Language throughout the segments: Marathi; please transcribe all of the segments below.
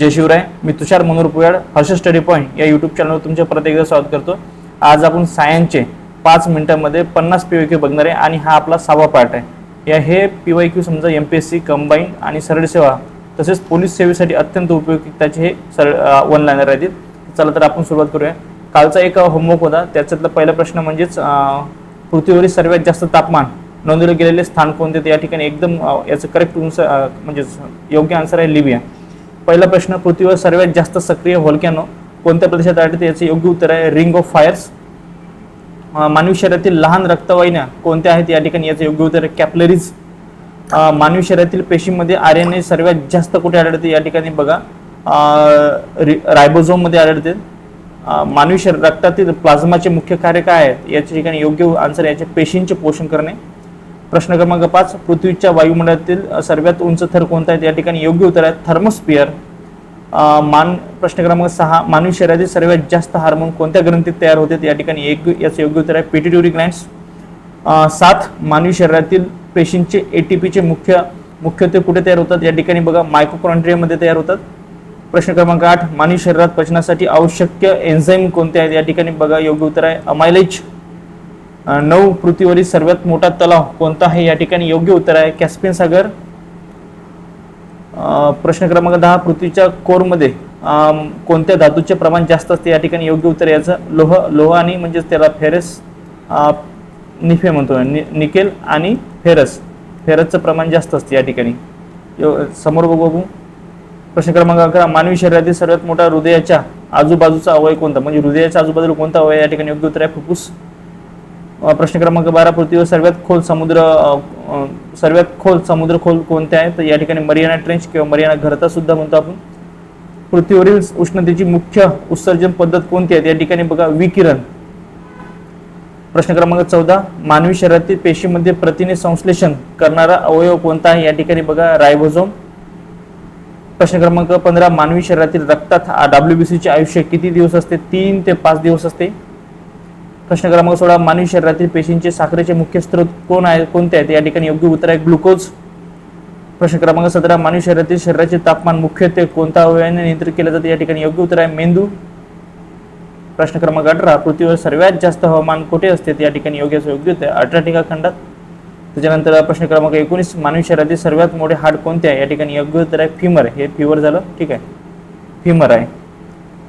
जय शिवराय. मी तुषार मनोहर पुयाड हर्ष स्टडी पॉईंट या यूट्यूब चॅनलवर तुमचे प्रत्येक एकदा स्वागत करतो. आज आपण सायन्सचे पाच मिनिटांमध्ये पन्नास पी वाय क्यू बघणार आहे आणि हा आपला सहावा पार्ट आहे. या हे पी वाय क्यू समजा M P S C combine आणि सरळ सेवा तसेच पोलीस सेवेसाठी अत्यंत उपयुक्ताचे हे सरळ वन लायनर आहेत. चला तर आपण सुरुवात करूया. कालचा एक होमवर्क होता. त्याच्यातला पहिला प्रश्न म्हणजेच पृथ्वीवरील सर्वात जास्त तापमान नोंदवले गेलेले स्थान कोणते? या ठिकाणी एकदम याचं करेक्ट म्हणजे योग्य आन्सर आहे लिबिया. पहिला प्रश्न पृथ्वीवर सर्वात जास्त सक्रिय व्होल्कॅनो कोणत्या प्रदेशात आढळते? याचे योग्य उत्तर आहे रिंग ऑफ फायर्स मानवी शरीरातील लहान रक्तवाहिन्या कोणत्या आहेत? या ठिकाणी याचे योग्य उत्तर आहे कॅपलरीज मानवी शरीरातील पेशीमध्ये आर एन ए सर्वात जास्त कुठे आढळते? या ठिकाणी बघा. रायबोझोममध्ये आढळते. मानवी शरीर रक्तातील प्लाझ्माचे मुख्य कार्य काय आहेत? याच्या ठिकाणी योग्य आन्सर याचे पेशींचे पोषण करणे. प्रश्न क्रमांक पाच पृथ्वीच्या वायुमंडळातील सर्वात उंच थर कोणता आहे? या ठिकाणी योग्य उत्तर आहे थर्मोस्पियर मान प्रश्न क्रमांक सहा मानवी शरीरातील सर्वात जास्त हार्मोन कोणत्या ग्रंथीत तयार होते? या ठिकाणी एक याचं योग्य उत्तर आहे पिटिट्युरी ग्लँड्स सात मानवी शरीरातील पेशींचे एटीपीचे मुख्य मुख्यत्वे कुठे तयार होतात? या ठिकाणी बघा मायक्रोकॉन्ट्रियामध्ये तयार होतात. प्रश्न क्रमांक आठ मानवी शरीरात पचनासाठी आवश्यक एन्झाईम कोणते आहेत? या ठिकाणी बघा योग्य उत्तर आहे अमायलेज. नऊ पृथ्वीवरील सर्वात मोठा तलाव कोणता आहे? या ठिकाणी योग्य उत्तर आहे कॅस्पियन सागर. प्रश्न क्रमांक दहा पृथ्वीच्या कोरमध्ये कोणत्या धातूचे प्रमाण जास्त असते? या ठिकाणी योग्य उत्तर आहे याचं लोह लोह आणि म्हणजेच त्याला फेरस निफे म्हणतो नि निकेल आणि फेरस. फेरसचं प्रमाण जास्त असते या ठिकाणी. यो- समोर बघू बघू प्रश्न क्रमांक अकरा मानवी शरीरातील सर्वात मोठा हृदयाच्या आजूबाजूचा अवयव कोणता? म्हणजे हृदयाच्या आजूबाजूला कोणता अवयव या ठिकाणी योग्य उत्तर आहे फुफ्फुस. प्रश्न क्रमांक बारा पृथ्वीवर सर्वात खोल समुद्र सर्वात खोल समुद्र खोल कोणते आहे तर या ठिकाणी मरियाना ट्रेंच किंवा मरियाना घरता सुद्धा म्हणतो आपण. पृथ्वीवरील उष्णतेची मुख्य उत्सर्जन पद्धत कोणती आहे या ठिकाणी बघा विकिरण. प्रश्न क्रमांक चौदा मानवी शरीरातील पेशीमध्ये प्रथिने संश्लेषण करणारा अवयव कोणता आहे? या ठिकाणी बघा रायबोझोम प्रश्न क्रमांक पंधरा मानवी शरीरातील रक्तात डब्ल्यू बी सीचे आयुष्य किती दिवस असते? तीन ते पाच दिवस असते. प्रश्न क्रमांक सोळा मानवी शरीरातील पेशींचे साखरेचे मुख्य स्रोत कोण आहे कोणते आहेत? या ठिकाणी योग्य उत्तर आहे ग्लुकोज. प्रश्न क्रमांक सतरा मानवी शरीरातील शरीराचे तापमान मुख्यत्वे कोणत्या अवयवाने नियंत्रित केले जाते? या ठिकाणी योग्य उत्तर आहे मेंदू. प्रश्न क्रमांक अठरा पृथ्वीवर सर्वात जास्त हवामान कुठे असते? या ठिकाणी योग्य योग्य उत्तर अठरा अंटार्क्टिका खंडात. त्याच्यानंतर प्रश्न क्रमांक एकोणीस मानवी शरीरातील सर्वात मोठे हाड कोणते आहे? या ठिकाणी योग्य उत्तर आहे फिमर. हे फिवर झालं. ठीक आहे. फिमर आहे.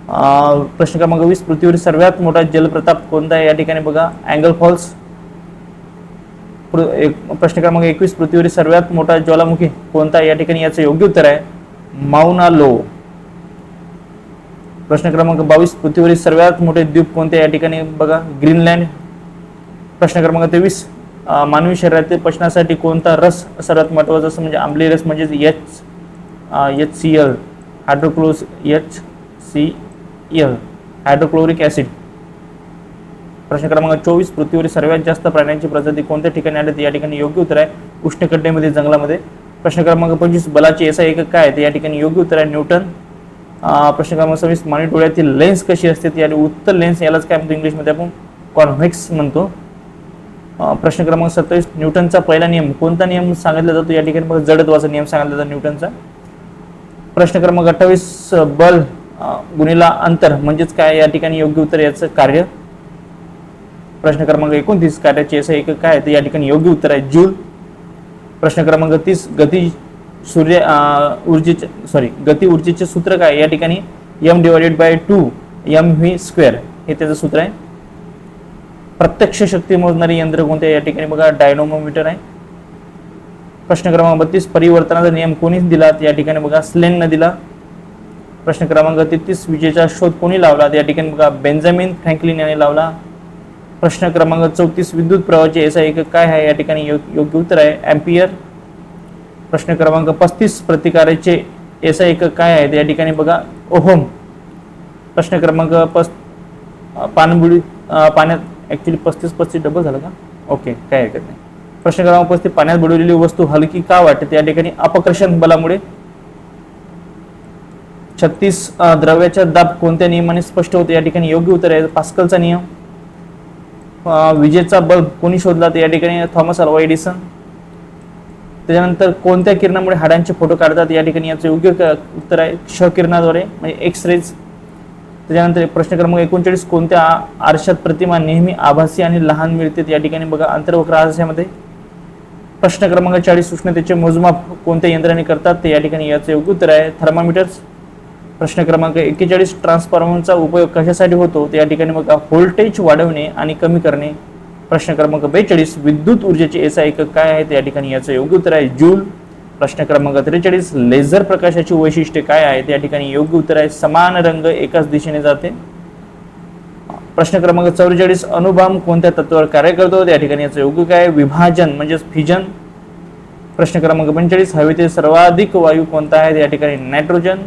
प्रश्न क्रमांक वीस पृथ्वीवरील सर्वात मोठा जलप्रताप कोणता आहे? या ठिकाणी बघा अँगल फॉल्स. एक- प्रश्न क्रमांक एकवीस पृथ्वीवरील सर्वात मोठा ज्वालामुखी कोणता या ठिकाणी याचं योग्य उत्तर आहे माउना लो प्रश्न क्रमांक बावीस पृथ्वीवरील सर्वात मोठे द्वीप कोणते या ठिकाणी बघा ग्रीनलँड. प्रश्न क्रमांक तेवीस मानवी शरीरातील पचनासाठी कोणता रस सर्वात महत्त्वाचा असं म्हणजे आंबली रस म्हणजे H H C L हायड्रोक्लोज H C य हायड्रोक्लोरिक ॲसिड प्रश्न क्रमांक चोवीस पृथ्वीवरील सर्वात जास्त प्राण्यांची प्रजाती कोणत्या ठिकाणी आढळते? या ठिकाणी योग्य उत्तर आहे उष्णकटिबंधीय जंगलामध्ये. प्रश्न क्रमांक पंचवीस बलाची एसआय एकक काय आहे? या ठिकाणी योग्य उत्तर आहे न्यूटन. प्रश्न क्रमांक सव्वीस मानवी डोळ्यातील लेन्स कशी असते? ती आणि उत्तर लेन्स यालाच काय म्हणतो? इंग्लिशमध्ये आपण कॉन्व्हेक्स म्हणतो. प्रश्न क्रमांक सत्तावीस न्यूटनचा पहिला नियम कोणता नियम सांगितला जातो? या ठिकाणी मग जडत्वाचा नियम सांगितला जातो न्यूटनचा. प्रश्न क्रमांक अठ्ठावीस बल. गुणिला अंतर म्हणजेच काय? या ठिकाणी योग्य उत्तर याचं कार्य? प्रश्न क्रमांक एकोणतीस कार्याचे असं एक काय तर या ठिकाणी योग्य उत्तर आहे जूल. प्रश्न क्रमांक तीस गती सूर्य ऊर्जेचे सॉरी गती ऊर्जेचे सूत्र काय? या ठिकाणी M divided by two M V square हे त्याचं सूत्र आहे. प्रत्यक्ष शक्ती मोजणारी यंत्र कोणते? या ठिकाणी बघा डायनोमोमीटर आहे. प्रश्न क्रमांक बत्तीस परिवर्तनाचा नियम कोणीच दिला तर या ठिकाणी बघा स्लेननं दिला. प्रश्न क्रमांक तेहतीस विजेचा शोध कोणी लावला? या ठिकाणी बघा बेंजामिन फ्रँकलिन याने लावला. प्रश्न क्रमांक चौतीस विद्युत प्रवाहाचे एसा एकक काय आहे? या ठिकाणी योग्य उत्तर आहे अँपियर प्रश्न क्रमांक पस्तीस प्रतिकाराचे एसा एकक काय आहे? या ठिकाणी बघा ओहोम. प्रश्न क्रमांक पस पाणबुडी पाण्यात ॲक्च्युली पस्तीस पस्तीस डबल झालं का? ओके काय हरकत नाही. प्रश्न क्रमांक पस्तीस पाण्यात बुडवलेली वस्तू हलकी का वाटते? या ठिकाणी अपकर्षण बलामुळे छत्तीस द्रव्याचा दाब कोणत्या नियमाने स्पष्ट होतो? या ठिकाणी योग्य उत्तर आहे पास्कलचा नियम. विजेचा बल्ब कोणी शोधला? तर या ठिकाणी थॉमस अल्वा एडिसन. त्याच्यानंतर कोणत्या किरणामुळे हाडांचे फोटो काढतात? या ठिकाणी याचं योग्य उत्तर आहे क्ष किरणाद्वारे म्हणजे एक्स रेज त्याच्यानंतर प्रश्न क्रमांक एकोणचाळीस कोणत्या आरशात प्रतिमा नेहमी आभासी आणि लहान मिळते? या ठिकाणी बघा अंतर्वक्र आरशामध्ये. प्रश्न क्रमांक चाळीस उष्णतेचे मोजमाप कोणत्या यंत्राने करतात? ते या ठिकाणी याचं योग्य उत्तर आहे थर्मामीटर्स. प्रश्न क्रमांक एक्केचाळीस ट्रान्सफॉर्मरचा उपयोग कशासाठी होतो? या ठिकाणी मग व्होल्टेज वाढवणे आणि कमी करणे. प्रश्न क्रमांक बेचाळीस विद्युत ऊर्जेचे एसआय एकक काय आहे? या ठिकाणी याचं योग्य उत्तर आहे जूल. प्रश्न क्रमांक त्रेचाळीस लेझर प्रकाशाची वैशिष्ट्ये काय आहेत? या ठिकाणी योग्य उत्तर आहे समान रंग एकाच दिशेने जाते. प्रश्न क्रमांक चौवेचाळीस अणुबाम कोणत्या तत्वावर कार्य करतो? त्या ठिकाणी याचं योग्य काय आहे? विभाजन म्हणजेच फिजन प्रश्न क्रमांक पंचेचाळीस हवेतील सर्वाधिक वायू कोणता आहे? या ठिकाणी नायट्रोजन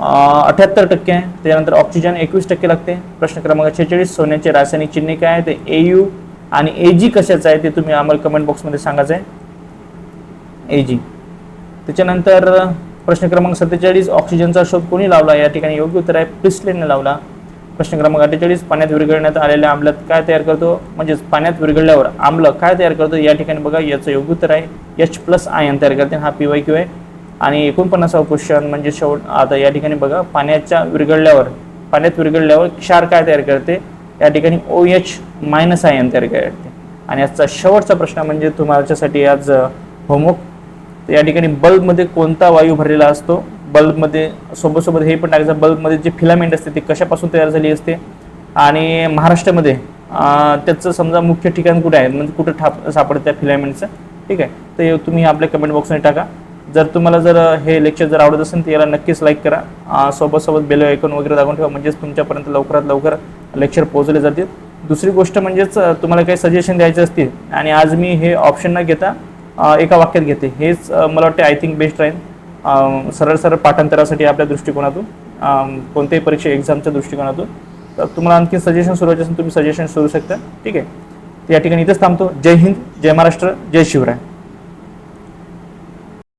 अठ्याहत्तर टक्के आहे. त्याच्यानंतर ऑक्सिजन एकवीस टक्के लागते. प्रश्न क्रमांक छेचाळीस सोन्याचे रासायनिक चिन्हे काय आहे ते ए यू आणि ए जी कशाचं आहे ते तुम्ही आम्हाला कमेंट बॉक्समध्ये सांगायचं आहे. ए जी त्याच्यानंतर प्रश्न क्रमांक सत्तेचाळीस ऑक्सिजनचा शोध कोणी लावला? या ठिकाणी योग्य उत्तर आहे प्रिस्लेनने लावला. प्रश्न क्रमांक अठ्ठेचाळीस पाण्यात विरघळण्यात आलेल्या आम्लात काय तयार करतो? म्हणजेच पाण्यात विरघळल्यावर आम्ल काय तयार करतो? या ठिकाणी बघा याचं योग्य उत्तर आहे एच प्लस आयन तयार करते हा पी वाय क्यू आहे. आणि एकोणपन्नासावं क्वेश्चन म्हणजे शेवट आता या ठिकाणी बघा पाण्याच्या विरघळल्यावर पाण्यात विरघळल्यावर क्षार काय तयार करते? या ठिकाणी ओ एच मायनस आयन तयार करते. आणि आजचा शेवटचा प्रश्न म्हणजे तुमच्यासाठी आज होमवर्क या ठिकाणी बल्बमध्ये कोणता वायू भरलेला असतो? बल्बमध्ये सोबतसोबत हे पण टाकायचं. बल्बमध्ये जे फिलामेंट असते ते कशापासून तयार झाली असते? आणि महाराष्ट्रामध्ये त्याचं समजा मुख्य ठिकाण कुठे आहे? म्हणजे कुठं ठाप सापडतं त्या फिलामेंटचं ठीक आहे. तर तुम्ही आपल्या कमेंट बॉक्समध्ये टाका. जर तुम्हाला जर हे लेक्चर जर आवडत असेल तर याला नक्कीच लाईक करा. सोबत सोबत बेल ऐकून वगैरे दाखवून ठेवा. म्हणजेच तुमच्यापर्यंत लवकरात लवकर लेक्चर पोहोचले जातील. दुसरी गोष्ट म्हणजेच तुम्हाला काही सजेशन द्यायचे असतील आणि आज मी हे ऑप्शन न घेता एका वाक्यात घेते. हेच मला वाटते आय थिंक बेस्ट राहील. सरळ सरळ पाठांतरासाठी आपल्या दृष्टिकोनातून कोणत्याही परीक्षा एक्झामच्या दृष्टिकोनातून. तर तुम्हाला आणखी सजेशन सुरवायचे असेल तुम्ही सजेशन सुरू शकता. ठीक आहे? या ठिकाणी इथंच थांबतो. जय हिंद जय महाराष्ट्र जय शिवराय.